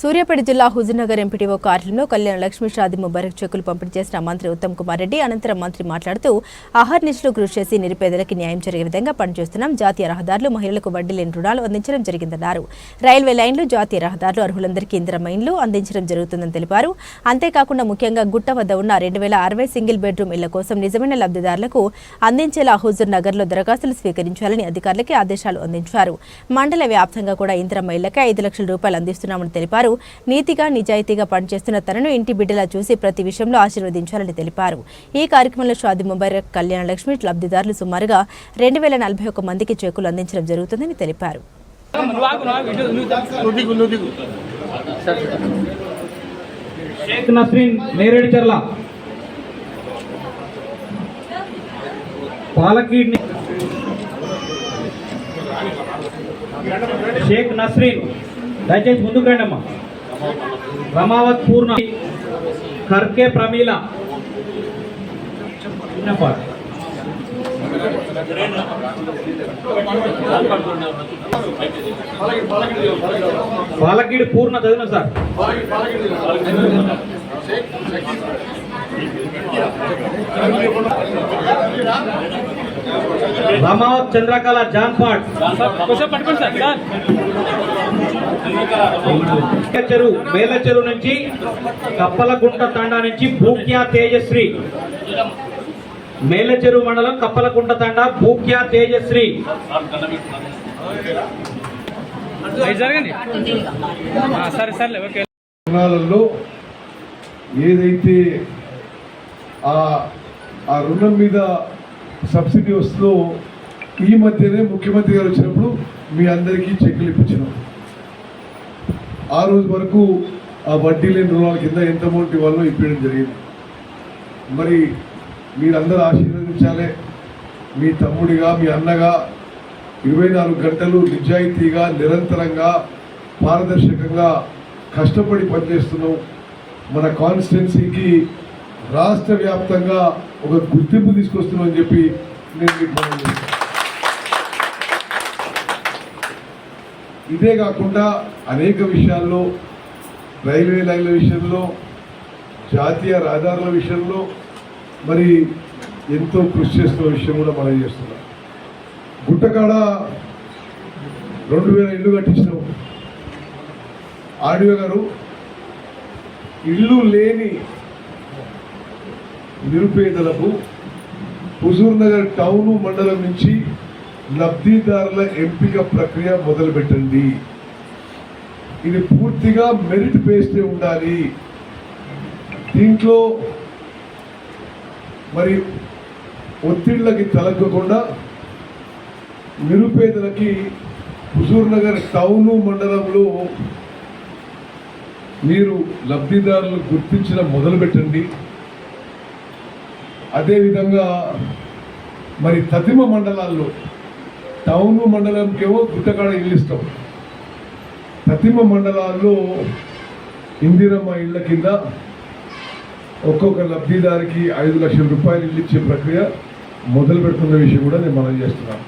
సూర్యాపేట జిల్లా హుజూర్నగర్ ఎంపీటీఓ కార్యాలయంలో కళ్యాణ లక్ష్మీ షాది ముబారక్ చెక్కులు పంపిణీ చేసిన మంత్రి ఉత్తమ్ కుమార్ రెడ్డి అనంతరం మంత్రి మాట్లాడుతూ అహర్నిశలు కృషి చేసి నిరుపేదలకి న్యాయం జరిగే విధంగా పనిచేస్తున్నాం. జాతీయ రహదారులు మహిళలకు వడ్డీ లేని రుణాలు అందించడం జరిగిందన్నారు. రైల్వే లైన్లు జాతీయ రహదారులు అర్హులందరికీ ఇంద్ర మైన్లు అందించడం జరుగుతుందని తెలిపారు. అంతేకాకుండా ముఖ్యంగా గుట్ట వద్ద ఉన్న రెండు వేల అరవై సింగిల్ బెడ్రూమ్ ఇళ్ళ కోసం నిజమైన లబ్ధిదారులకు అందించేలా హుజూర్నగర్లో దరఖాస్తులు స్వీకరించాలని అధికారులకి ఆదేశాలు అందించారు. మండల వ్యాప్తంగా కూడా ఇంద్ర మైళ్ళకే ఐదు లక్షల రూపాయలు అందిస్తున్నామని తెలిపారు. నీతిగా నిజాయితీగా పనిచేస్తున్న తనను ఇంటి బిడ్డలా చూసి ప్రతి విషయంలో ఆశీర్వదించాలని తెలిపారు. ఈ కార్యక్రమంలో షాది ముబారక్ కళ్యాణ లక్ష్మి లబ్ధిదారులు సుమారుగా రెండు వేల నలభై ఒక్క మందికి చెక్కులు అందించడం జరుగుతుందని తెలిపారు. షేక్ నస్రీన్ పాలకీడ్ని షేక్ నస్రీన్. దయచేసి ముందుకు రండి అమ్మా రమావత్ పూర్ణ. కర్కే ప్రమీల. చిన్నపాడు పాలకీడు పూర్ణ చదివిన సార్. రమావత్ చంద్రకళ జాన్పాడ్ చెరువు మేల చెరువు నుంచి కప్పలగుంట తండా నుంచి భూక్యా తేజశ్రీ. మేల చెరువు మండలం కప్పలకుంట తండా భూక్యా తేజశ్రీ. సరే ఓకే. ఏదైతే ఆ ఆ రుణం మీద సబ్సిడీ వస్తుందో ఈ మధ్యనే ముఖ్యమంత్రి గారు వచ్చినప్పుడు మీ అందరికీ చెక్కులు ఇప్పించినాం. ఆ రోజు వరకు ఆ వడ్డీ లేని రుణాల కింద ఎంత అమౌంట్ ఇవ్వాలో ఇప్పించడం జరిగింది. మరి మీరందరూ ఆశీర్వదించాలి. మీ తమ్ముడిగా మీ అన్నగా ఇరవై నాలుగు గంటలు నిజాయితీగా నిరంతరంగా పారదర్శకంగా కష్టపడి పనిచేస్తున్నాం. మన కాన్స్టిట్యున్సీకి రాష్ట్ర వ్యాప్తంగా ఒక గుర్తింపు తీసుకొస్తున్నామని చెప్పి నేను మీకు ఇదే కాకుండా అనేక విషయాల్లో రైల్వే లైన్ల విషయంలో జాతీయ రహదారుల విషయంలో మరి ఎంతో కృషి చేస్తున్న విషయం కూడా మనం చేస్తున్నాం. గుట్టకాడ రెండు వేల ఇల్లు కట్టించినాం. ఆడియో గారు ఇల్లు లేని నిరుపేదలకు హుజూర్ నగర్ టౌన్ మండలం నుంచి లబ్ధిదారుల ఎంపిక ప్రక్రియ మొదలుపెట్టండి. ఇది పూర్తిగా మెరిట్ బేస్డే ఉండాలి. దీంట్లో మరి ఒత్తిళ్ళకి తలగ్గకుండా నిరుపేదలకి హుజూర్ నగర్ టౌన్ మండలంలో మీరు లబ్ధిదారులు గుర్తించడం మొదలుపెట్టండి. అదేవిధంగా మరి తతిమ మండలాల్లో టౌన్ మండలంకేమో గుట్టకాడ ఇల్లు ఇస్తాం. తతిమ మండలాల్లో ఇందిరమ్మ ఇళ్ళ కింద ఒక్కొక్క లబ్ధిదారికి ఐదు లక్షల రూపాయలు ఇల్లు ఇచ్చే ప్రక్రియ మొదలు పెడుతున్న విషయం కూడా నేను మనం చేస్తున్నాను